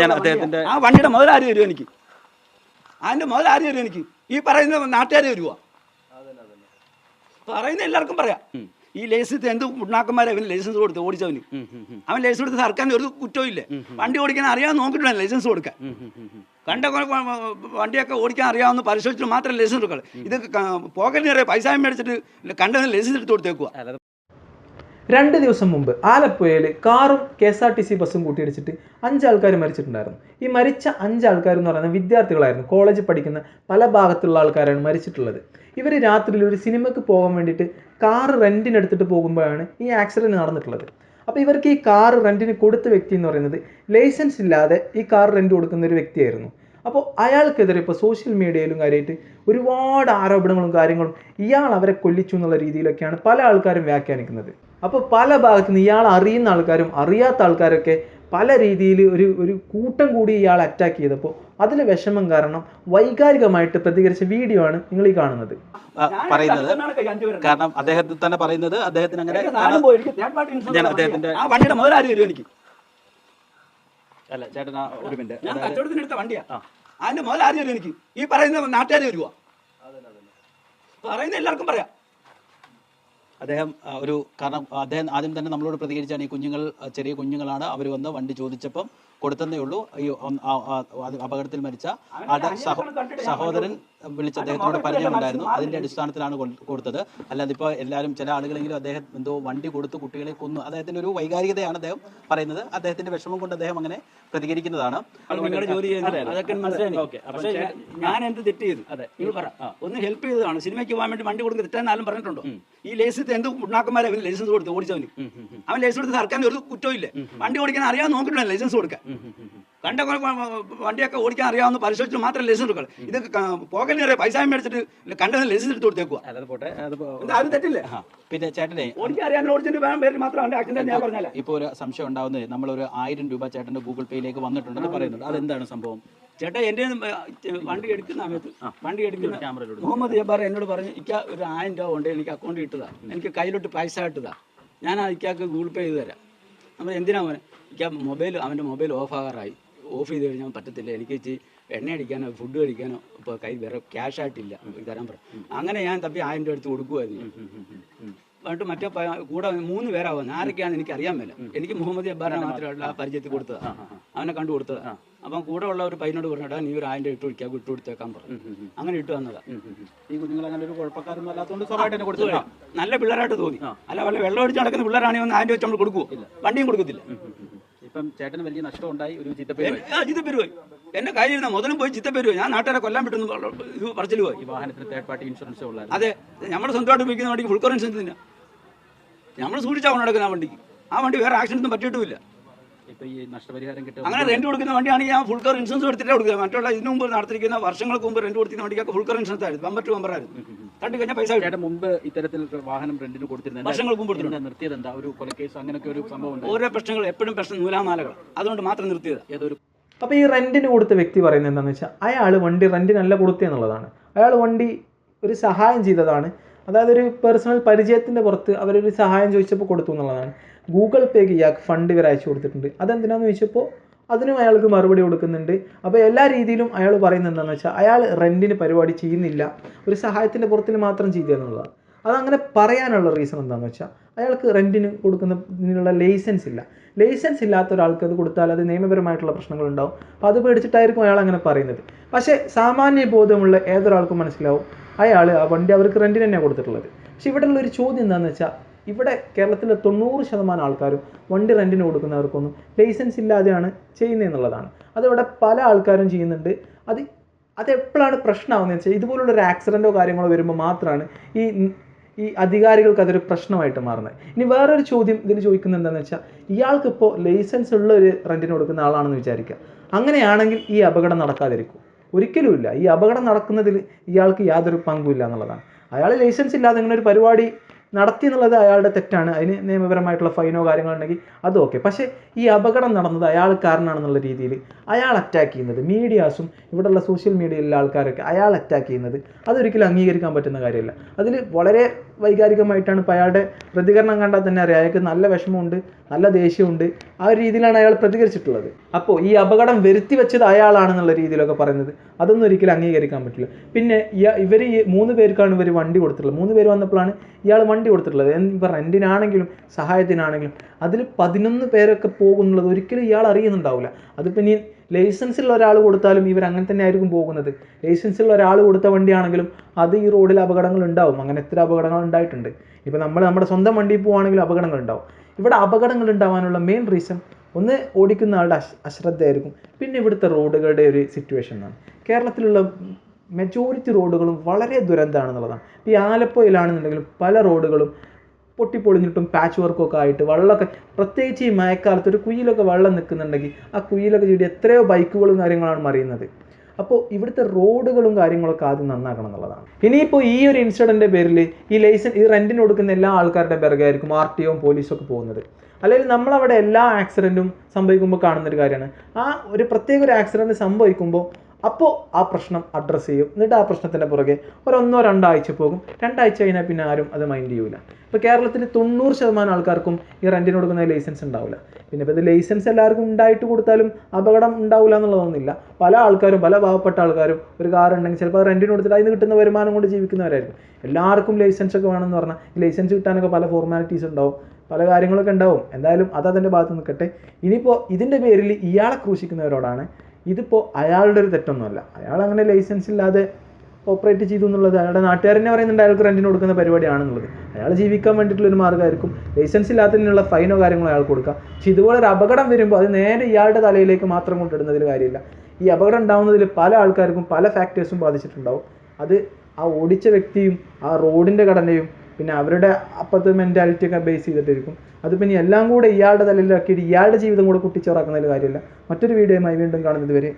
ഞാൻ അദ്ദേഹത്തിന്റെ ആ വണ്ടിയുടെ മുതൽ ആര് തരും എനിക്ക്? അതിന്റെ മുതൽ ആര് തരും എനിക്ക്? ഈ പറയുന്ന നാട്ടുകാർ തരുവാ പറയുന്ന എല്ലാവർക്കും പറയാം. ഈ ലൈസൻസ് എന്ത് ഉണ്ടാക്കന്മാരെ അവന് ലൈസൻസ് കൊടുത്ത് ഓടിച്ചവന്? അവൻ ലൈസൻസ് കൊടുത്ത് സർക്കാരിന് ഒരു കുറ്റവും ഇല്ല. വണ്ടി ഓടിക്കാൻ അറിയാൻ നോക്കിട്ടു ലൈസൻസ് കൊടുക്കാൻ. കണ്ട വണ്ടിയൊക്കെ ഓടിക്കാൻ അറിയാവുന്ന പരിശോധിച്ചിട്ട് മാത്രമേ ലൈസൻസ് കൊടുക്കാറ് ഇത് അറിയാം പൈസ മേടിച്ചിട്ട് കണ്ടതിന് ലൈസൻസ് എടുത്ത് കൊടുത്തേക്കുക രണ്ട് ദിവസം മുമ്പ് ആലപ്പുഴയിൽ കാറും K S R T C ബസ്സും കൂട്ടിയിടിച്ചിട്ട് അഞ്ചാൾക്കാർ മരിച്ചിട്ടുണ്ടായിരുന്നു. ഈ മരിച്ച അഞ്ചാൾക്കാർ എന്ന് പറയുന്നത് വിദ്യാർത്ഥികളായിരുന്നു. കോളേജിൽ പഠിക്കുന്ന പല ഭാഗത്തുള്ള ആൾക്കാരാണ് മരിച്ചിട്ടുള്ളത്. ഇവർ രാത്രിയിൽ ഒരു സിനിമയ്ക്ക് പോകാൻ വേണ്ടിയിട്ട് കാറ് റെന്റിനെടുത്തിട്ട് പോകുമ്പോഴാണ് ഈ ആക്സിഡന്റ് നടന്നിട്ടുള്ളത്. അപ്പോൾ ഇവർക്ക് ഈ കാർ റെന്റിന് കൊടുത്ത വ്യക്തി എന്ന് പറയുന്നത് ലൈസൻസ് ഇല്ലാതെ ഈ കാർ റെന്റ് കൊടുക്കുന്ന ഒരു വ്യക്തിയായിരുന്നു. അപ്പോൾ അയാൾക്കെതിരെ ഇപ്പോൾ സോഷ്യൽ മീഡിയയിലും കാര്യമായിട്ട് ഒരുപാട് ആരോപണങ്ങളും കാര്യങ്ങളും ഇയാൾ അവരെ കൊല്ലിച്ചു എന്നുള്ള രീതിയിലൊക്കെയാണ് പല ആൾക്കാരും വ്യാഖ്യാനിക്കുന്നത്. അപ്പോൾ പല ഭാഗത്തു നിന്ന് ഇയാൾ അറിയുന്ന ആൾക്കാരും അറിയാത്ത ആൾക്കാരൊക്കെ പല രീതിയിൽ ഒരു ഒരു കൂട്ടം കൂടി ഇയാൾ അറ്റാക്ക് ചെയ്തപ്പോൾ അതിൽ വിഷമം കാരണം വൈകാരികമായിട്ട് പ്രതികരിച്ച വീഡിയോ ആണ് നിങ്ങൾ ഈ കാണുന്നത്. പറയുന്നത് കാരണം അദ്ദേഹത്തിൽ തന്നെ പറയുന്നത് അദ്ദേഹത്തിന് അങ്ങനെ ഞാൻ അദ്ദേഹത്തിന്റെ ആ വണ്ടിയുടെ തരും എനിക്ക്. അല്ല ചേട്ടനാ ഒരു മിനിറ്റ് വണ്ടിയാ. അതിന്റെ മുതൽ ആരും തരും എനിക്ക്? ഈ പറയുന്ന നാട്ടുകാർ തരുവാ പറയുന്ന എല്ലാവർക്കും പറയാം. അദ്ദേഹം ഒരു കാരണം അദ്ദേഹം ആദ്യം തന്നെ നമ്മളോട് പ്രതികരിച്ചാണ് ഈ കുഞ്ഞുങ്ങൾ ചെറിയ കുഞ്ഞുങ്ങളാണ്. അവർ വന്ന് വണ്ടി ചോദിച്ചപ്പം കൊടുത്തതേ ഉള്ളൂ. ഈ അപകടത്തിൽ മരിച്ച സഹോദരൻ വിളിച്ച് അദ്ദേഹത്തോട് പരിചയമുണ്ടായിരുന്നു അതിന്റെ അടിസ്ഥാനത്തിലാണ് കൊടുത്തത്. അല്ലാതെ ഇപ്പോൾ എല്ലാവരും ചില ആളുകളെങ്കിലും അദ്ദേഹം എന്തോ വണ്ടി കൊടുത്ത് കുട്ടികളെ കൊന്നു. അദ്ദേഹത്തിന്റെ ഒരു വൈകാരികതയാണ് അദ്ദേഹം പറയുന്നത്. അദ്ദേഹത്തിന്റെ വിഷമം കൊണ്ട് അദ്ദേഹം അങ്ങനെ പ്രതികരിക്കുന്നതാണ്. ഞാൻ എന്ത് തെറ്റ് ചെയ്തു? അതെ. പറ ഒന്ന് ഹെൽപ്പ് ചെയ്തതാണ്. സിനിമയ്ക്ക് പോകാൻ വേണ്ടി വണ്ടി കൊടുക്കുന്ന തെറ്റാന്നാലും പറഞ്ഞിട്ടുണ്ടോ? ഈ ലൈസൻസ് എന്ത് ഉണ്ടാക്കന്മാരെ അവന് ലൈസൻസ് കൊടുത്ത് ഓടിച്ചവന്? അവൻ ലൈസൻസ് കൊടുത്ത് സർക്കാരിന് ഒരു കുറ്റവും ഇല്ല. വണ്ടി ഓടിക്കാൻ അറിയാൻ നോക്കിയിട്ടില്ല ലൈസൻസ് കൊടുക്കാൻ. കൊ- വണ്ടിയൊക്കെ ഓടിക്കാൻ അറിയാവുന്ന പരിശോധിച്ചിട്ട് മാത്രമേ ലൈസൻസ് എടുക്കണം ഇത് പോകലിന് അറിയാം പൈസ മേടിച്ചിട്ട് കണ്ടതിന് ലൈസൻസ് എടുത്ത് കൊടുത്തേക്കുക പോട്ടെ. അത് തെറ്റില്ലേ? പിന്നെ ചേട്ടനെ ഓടിക്കാൻ അറിയാൻ ഓടിച്ചിട്ട് വേണം പേര് മാത്രം അവന്റെ ആക്സിഡന്റ് ഞാൻ ഇപ്പോൾ ഒരു സംശയം ഉണ്ടാവുന്നത് നമ്മളൊരു ആയിരം രൂപ ചേട്ടന്റെ ഗൂഗിൾ പേയിലേക്ക് വന്നിട്ടുണ്ടെന്ന് പറയുന്നുണ്ട് അതെന്താണ് സംഭവം? ചേട്ടാ എന്റെ വണ്ടി എടുക്കുന്ന സമയത്ത് വണ്ടി എടുക്കുന്ന മുഹമ്മദ് ജബ്ബാർ എന്നോട് പറഞ്ഞു ഇക്ക ഒരു ആയിരം രൂപ ഉണ്ട് എനിക്ക് അക്കൗണ്ട് ഇട്ടതാ. എനിക്ക് കയ്യിലോട്ട് പൈസ ഇട്ടതാ. ഞാൻ ആ ഇക്കാക്ക് ഗൂഗിൾ പേ ചെയ്ത് തരാം. അപ്പോൾ എന്തിനാ മോനെ? ഇക്ക മൊബൈൽ അവന്റെ മൊബൈൽ ഓഫ് ആകാറായി. ഓഫ് ചെയ്ത് കഴിഞ്ഞാൽ പറ്റത്തില്ല. എനിക്ക് ഇച്ചിരി എണ്ണ അടിക്കാനോ ഫുഡ് കഴിക്കാനോ ഇപ്പോൾ കൈ വേറെ ക്യാഷ് ആയിട്ടില്ല. തരാൻ പറ അങ്ങനെ ഞാൻ തപ്പി ആയിരം രൂപ എടുത്ത് കൊടുക്കുമായിരുന്നു എന്നിട്ട് മറ്റേ കൂടെ മൂന്ന് പേരാവുന്നത് ആരൊക്കെയാണെന്ന് എനിക്ക് അറിയാൻ മേല എനിക്ക് മുഹമ്മദ് ജബ്ബാറിനെ മാത്രമേ ആ പരിചയത്തിൽ കൊടുത്തത്. അവനെ കണ്ടു കൊടുത്തത്. അപ്പം കൂടെ ഉള്ള ഒരു പയ്യനോട് പറഞ്ഞിട്ടാ നീ ഒരു ആയിരം രൂപ ഇട്ട് കൊടുക്കാൻ ഇട്ട് കൊടുത്തേക്കാൻ പറഞ്ഞു അങ്ങനെ ഇട്ട് വന്നതാ. ഈ കുഞ്ഞുങ്ങൾ അങ്ങനെ ഒരു കുഴപ്പക്കാരൊന്നും അല്ലാത്തതുകൊണ്ട് സ്വഭാവമായിട്ട് എന്നെ കൊടുത്തു നല്ല പിള്ളേരായിട്ട് തോന്നി. അല്ല വല്ല വെള്ളം അടിച്ച് നടക്കുന്ന പിള്ളേരാണെങ്കിൽ ഒന്ന് ആയിരം വെച്ച് നമ്മൾ കൊടുക്കുവോ? വണ്ടിയും കൊടുക്കത്തില്ല. ഇപ്പം ചേട്ടന് വലിയ നഷ്ടം ഉണ്ടായി ഒരു ചീത്തപ്പേര് ആ എന്റെ കാര്യം മുതലും പോയി ചിത്തപ്പേര് ഞാൻ നാട്ടുകാരെ കൊല്ലാൻ പറ്റുന്ന ഇത് പറച്ചിൽ പോയി. ഈ വാഹനത്തിന് തേർഡ് പാർട്ടി ഇൻഷുറൻസ് ഉള്ളായിരുന്നു അതെ. നമ്മുടെ സ്വന്തമായിട്ട് ഉപയോഗിക്കുന്ന വണ്ടിക്ക് ഫുൾ കോറൻസ് തന്നെ നമ്മൾ സൂക്ഷിച്ചാ കൊണ്ടെടുക്കുന്ന ആ വണ്ടിക്ക്. ആ വണ്ടി വേറെ ആക്സിഡന്റ് ഒന്നും പറ്റിയിട്ടുമില്ല. അങ്ങനെ റെന്റ് കൊടുക്കുന്ന വണ്ടിയാണെങ്കിൽ ഞാൻ ഫുൾ കവർ ഇൻഷുറൻസ് എടുത്തിട്ടേ കൊടുക്കുക മറ്റുള്ള ഇതിനു മുമ്പ് നടത്തിയിരിക്കുന്ന വർഷങ്ങൾക്ക് മുമ്പ് റെന്റ് കൊടുത്തിരുന്ന വണ്ടിക്കൊക്കെ ഫുൾ കവർ ഇൻഷുറൻസ് ആയിരുന്നു ബമ്പർ ടു ബമ്പർ ആയിരുന്നു. തട്ടി കഴിഞ്ഞാൽ പൈസ ചേട്ടൻ മുമ്പ് ഇത്തരത്തിൽ വാഹനം റെന്റിന് കൊടുത്തിരുന്നത് വർഷങ്ങൾക്ക് മുമ്പ് എന്താ നിർത്തിയത്? എന്താ ഒരു കൊലക്കേസ് അങ്ങനെയൊക്കെ ഒരു സംഭവം ഉണ്ട് ഓരോ പ്രശ്നങ്ങൾ എപ്പോഴും പ്രശ്നം നൂലാമാലകൾ. അതുകൊണ്ട് മാത്രം നിർത്തിയത്. ഏതൊരു അപ്പോൾ ഈ റെന്റിന് കൊടുത്ത വ്യക്തി പറയുന്നത് എന്താണെന്ന് വെച്ചാൽ അയാൾ വണ്ടി റെന്റിനല്ല കൊടുത്തതെന്നുള്ളതാണ് അയാൾ വണ്ടി ഒരു സഹായം ചെയ്തതാണ്. അതായത് ഒരു പേഴ്സണൽ പരിചയത്തിന്റെ പുറത്ത് അവരൊരു സഹായം ചോദിച്ചപ്പോൾ കൊടുത്തു എന്നുള്ളതാണ്. ഗൂഗിൾ പേക്ക് ഇയാൾക്ക് ഫണ്ട് ഇവർ അയച്ചു കൊടുത്തിട്ടുണ്ട്. അതെന്തിനാന്ന് ചോദിച്ചപ്പോൾ അതിനും അയാൾക്ക് മറുപടി കൊടുക്കുന്നുണ്ട്. അപ്പോൾ എല്ലാ രീതിയിലും അയാൾ പറയുന്നത് എന്താണെന്ന് വെച്ചാൽ അയാൾ റെന്റിന് പരിപാടി ചെയ്യുന്നില്ല. ഒരു സഹായത്തിന്റെ പുറത്തിൽ മാത്രം ചെയ്യുക അതങ്ങനെ പറയാനുള്ള റീസൺ എന്താണെന്ന് വെച്ചാൽ അയാൾക്ക് റെന്റിന് കൊടുക്കുന്നതിനുള്ള ലൈസൻസ് ഇല്ല. ലൈസൻസ് ഇല്ലാത്ത ഒരാൾക്ക് അത് കൊടുത്താൽ അത് നിയമപരമായിട്ടുള്ള പ്രശ്നങ്ങളുണ്ടാവും അപ്പോൾ അത് പേടിച്ചിട്ടായിരിക്കും അയാൾ അങ്ങനെ പറയുന്നത്. പക്ഷേ സാമാന്യ ബോധമുള്ള ഏതൊരാൾക്കും മനസ്സിലാവും അയാൾ ആ വണ്ടി അവർക്ക് റെന്റിന് തന്നെയാണ് കൊടുത്തിട്ടുള്ളത്. പക്ഷേ ഇവിടെയുള്ള ഒരു ചോദ്യം എന്താണെന്ന് വെച്ചാൽ ഇവിടെ കേരളത്തിലെ തൊണ്ണൂറ് ശതമാനം ആൾക്കാരും വണ്ടി റെന്റിന് കൊടുക്കുന്നവർക്കൊന്നും ലൈസൻസ് ഇല്ലാതെയാണ് ചെയ്യുന്നതെന്നുള്ളതാണ് അതിവിടെ പല ആൾക്കാരും ചെയ്യുന്നുണ്ട്. അത് അത് എപ്പോഴാണ് പ്രശ്നമാവുന്നത് വെച്ചാൽ ഇതുപോലുള്ള ഒരു ആക്സിഡന്റോ കാര്യങ്ങളോ വരുമ്പോൾ മാത്രമാണ് ഈ ഈ അധികാരികൾക്ക് അതൊരു പ്രശ്നമായിട്ട് മാറുന്നത്. ഇനി വേറൊരു ചോദ്യം ഇതിൽ ചോദിക്കുന്നത് എന്താണെന്ന് വെച്ചാൽ ഇയാൾക്കിപ്പോൾ ലൈസൻസ് ഉള്ള ഒരു റെന്റിന് കൊടുക്കുന്ന ആളാണെന്ന് വിചാരിക്കുക. അങ്ങനെയാണെങ്കിൽ ഈ അപകടം നടക്കാതിരിക്കും. ഒരിക്കലുമില്ല ഈ അപകടം നടക്കുന്നതിൽ ഇയാൾക്ക് യാതൊരു പങ്കുമില്ല എന്നുള്ളതാണ്. അയാൾ ലൈസൻസ് ഇല്ലാതെ ഇങ്ങനെ ഒരു പരിപാടി നടത്തി എന്നുള്ളത് അയാളുടെ തെറ്റാണ്. അതിന് നിയമപരമായിട്ടുള്ള ഫൈനോ കാര്യങ്ങളുണ്ടെങ്കിൽ അത് ഓക്കെ പക്ഷേ ഈ അപകടം നടന്നത് അയാൾ കാരണമാണെന്നുള്ള രീതിയിൽ അയാൾ അറ്റാക്ക് ചെയ്യുന്നത് മീഡിയാസും ഇവിടെയുള്ള സോഷ്യൽ മീഡിയയിലുള്ള ആൾക്കാരൊക്കെ അയാൾ അറ്റാക്ക് ചെയ്യുന്നത് അതൊരിക്കലും അംഗീകരിക്കാൻ പറ്റുന്ന കാര്യമല്ല. അതിൽ വളരെ വൈകാരികമായിട്ടാണ് ഇപ്പോൾ അയാളുടെ പ്രതികരണം കണ്ടാൽ തന്നെ അറിയാം. അയാൾക്ക് നല്ല വിഷമമുണ്ട് നല്ല ദേഷ്യമുണ്ട്. ആ ഒരു രീതിയിലാണ് അയാൾ പ്രതികരിച്ചിട്ടുള്ളത്. അപ്പോൾ ഈ അപകടം വരുത്തി വെച്ചത് അയാളാണെന്നുള്ള രീതിയിലൊക്കെ പറയുന്നത് അതൊന്നും ഒരിക്കലും അംഗീകരിക്കാൻ പറ്റില്ല. പിന്നെ ഇവർ ഈ മൂന്ന് പേർക്കാണ് ഇവർ വണ്ടി കൊടുത്തിട്ടുള്ളത്. മൂന്ന് പേര് വന്നപ്പോഴാണ് ഇയാൾ വണ്ടി കൊടുത്തിട്ടുള്ളത്. ഇപ്പം റെന്റിനാണെങ്കിലും സഹായത്തിനാണെങ്കിലും അതിൽ പതിനൊന്ന് പേരൊക്കെ പോകുന്നുള്ളത് ഒരിക്കലും ഇയാൾ അറിയുന്നുണ്ടാവില്ല. അതിപ്പോൾ ഇനി ലൈസൻസ് ഉള്ള ഒരാൾ കൊടുത്താലും ഇവർ അങ്ങനെ തന്നെ ആയിരിക്കും പോകുന്നത്. ലൈസൻസ് ഉള്ള ഒരാൾ കൊടുത്ത വണ്ടിയാണെങ്കിലും അത് ഈ റോഡിൽ അപകടങ്ങൾ ഉണ്ടാവും. അങ്ങനെ എത്ര അപകടങ്ങൾ ഉണ്ടായിട്ടുണ്ട്. ഇപ്പോൾ നമ്മൾ നമ്മുടെ സ്വന്തം വണ്ടിയിൽ പോവുകയാണെങ്കിൽ അപകടങ്ങൾ ഉണ്ടാവും. ഇവിടെ അപകടങ്ങൾ ഉണ്ടാവാനുള്ള മെയിൻ റീസൺ ഒന്ന് ഓടിക്കുന്ന ആളുടെ അശ് അശ്രദ്ധയായിരിക്കും. പിന്നെ ഇവിടുത്തെ റോഡുകളുടെ ഒരു സിറ്റുവേഷൻ ആണ്. കേരളത്തിലുള്ള മെജോറിറ്റി റോഡുകളും വളരെ ദുരന്തമാണെന്നുള്ളതാണ്. ഈ ആലപ്പുഴയിലാണെന്നുണ്ടെങ്കിലും പല റോഡുകളും പൊട്ടിപ്പൊളിഞ്ഞിട്ടും പാച്ച് വർക്കൊക്കെ ആയിട്ട് വെള്ളമൊക്കെ പ്രത്യേകിച്ച് ഈ മഴക്കാലത്ത് ഒരു കുയിലൊക്കെ വെള്ളം നിൽക്കുന്നുണ്ടെങ്കിൽ ആ കുയിലൊക്കെ ചൂടി എത്രയോ ബൈക്കുകളും കാര്യങ്ങളാണ് മറിയുന്നത്. അപ്പോൾ ഇവിടുത്തെ റോഡുകളും കാര്യങ്ങളൊക്കെ ആദ്യം നന്നാക്കണം എന്നുള്ളതാണ്. ഇനിയിപ്പോൾ ഈ ഒരു ഇൻസിഡന്റിന്റെ പേരിൽ ഈ ലൈസൻസ് ഈ റെന്റിന് കൊടുക്കുന്ന എല്ലാ ആൾക്കാരുടെ പിറകായിരിക്കും ആർ ടി ഒം പോലീസൊക്കെ പോകുന്നത്. അല്ലെങ്കിൽ നമ്മളവിടെ എല്ലാ ആക്സിഡന്റും സംഭവിക്കുമ്പോൾ കാണുന്നൊരു കാര്യമാണ്. ആ ഒരു പ്രത്യേക ഒരു ആക്സിഡന്റ് സംഭവിക്കുമ്പോൾ അപ്പോൾ ആ പ്രശ്നം അഡ്രസ്സ് ചെയ്യും. എന്നിട്ട് ആ പ്രശ്നത്തിന്റെ പുറകെ ഒരൊന്നോ രണ്ടാഴ്ച പോകും. രണ്ടാഴ്ച കഴിഞ്ഞാൽ പിന്നെ ആരും അത് മൈൻഡ് ചെയ്യൂല. ഇപ്പോൾ കേരളത്തിൽ തൊണ്ണൂറ് ശതമാനം ആൾക്കാർക്കും ഈ റെന്റിന് കൊടുക്കുന്ന ലൈസൻസ് ഉണ്ടാവില്ല പിന്നെ ഇപ്പോൾ ഇത് ലൈസൻസ് എല്ലാവർക്കും ഉണ്ടായിട്ട് കൊടുത്താലും അപകടം ഉണ്ടാവില്ല എന്നുള്ളതൊന്നുമില്ല. പല ആൾക്കാരും പല പാവപ്പെട്ട ആൾക്കാരും ഒരു കാർ ഉണ്ടെങ്കിൽ ചിലപ്പോൾ റെന്റിന് കൊടുത്തിട്ട് അതിന് കിട്ടുന്ന വരുമാനം കൊണ്ട് ജീവിക്കുന്നവരായിരിക്കും. എല്ലാവർക്കും ലൈസൻസ് ഒക്കെ വേണമെന്ന് പറഞ്ഞാൽ ലൈസൻസ് കിട്ടാനൊക്കെ പല ഫോർമാലിറ്റീസ് ഉണ്ടാവും. പല കാര്യങ്ങളൊക്കെ ഉണ്ടാവും. എന്തായാലും അത് അതിന്റെ ഭാഗത്ത് നിൽക്കട്ടെ. ഇനിയിപ്പോൾ ഇതിന്റെ പേരിൽ ഇയാളെ ക്രൂശിക്കുന്നവരോടാണ് ഇതിപ്പോൾ അയാളുടെ ഒരു തെറ്റൊന്നുമല്ല. അയാൾ അങ്ങനെ ലൈസൻസ് ഇല്ലാതെ ഓപ്പറേറ്റ് ചെയ്തു എന്നുള്ളത് അയാളുടെ നാട്ടുകാരനെ പറയുന്നുണ്ട് അയാൾക്ക് റെന്റിന് കൊടുക്കുന്ന പരിപാടിയാണെന്നുള്ളത്. അയാൾ ജീവിക്കാൻ വേണ്ടിയിട്ടുള്ള ഒരു മാർഗമായിരിക്കും. ലൈസൻസ് ഇല്ലാത്തതിനുള്ള ഫൈനോ കാര്യങ്ങളോ അയാൾ കൊടുക്കുക പക്ഷെ ഇതുപോലെ ഒരു അപകടം വരുമ്പോൾ അത് നേരെ ഇയാളുടെ തലയിലേക്ക് മാത്രം കൊണ്ടിടുന്നതിൽ കാര്യമില്ല. ഈ അപകടം ഉണ്ടാകുന്നതിൽ പല ആൾക്കാർക്കും പല ഫാക്ടേഴ്സും ബാധിച്ചിട്ടുണ്ടാവും. അത് ആ ഓടിച്ച വ്യക്തിയും ആ റോഡിന്റെ ഘടനയും പിന്നെ അവരുടെ അപ്പത്തെ മെന്റാലിറ്റി ഒക്കെ ബേസ് ചെയ്തിട്ടിരിക്കും. അത് പിന്നെ എല്ലാം കൂടെ ഇയാളുടെ തലയിലാക്കിയിട്ട് ഇയാളുടെ ജീവിതം കൂടെ കുട്ടിച്ചോറാക്കുന്നതിൽ കാര്യമില്ല. മറ്റൊരു വീഡിയോയുമായി വീണ്ടും കാണുന്നത് വരെ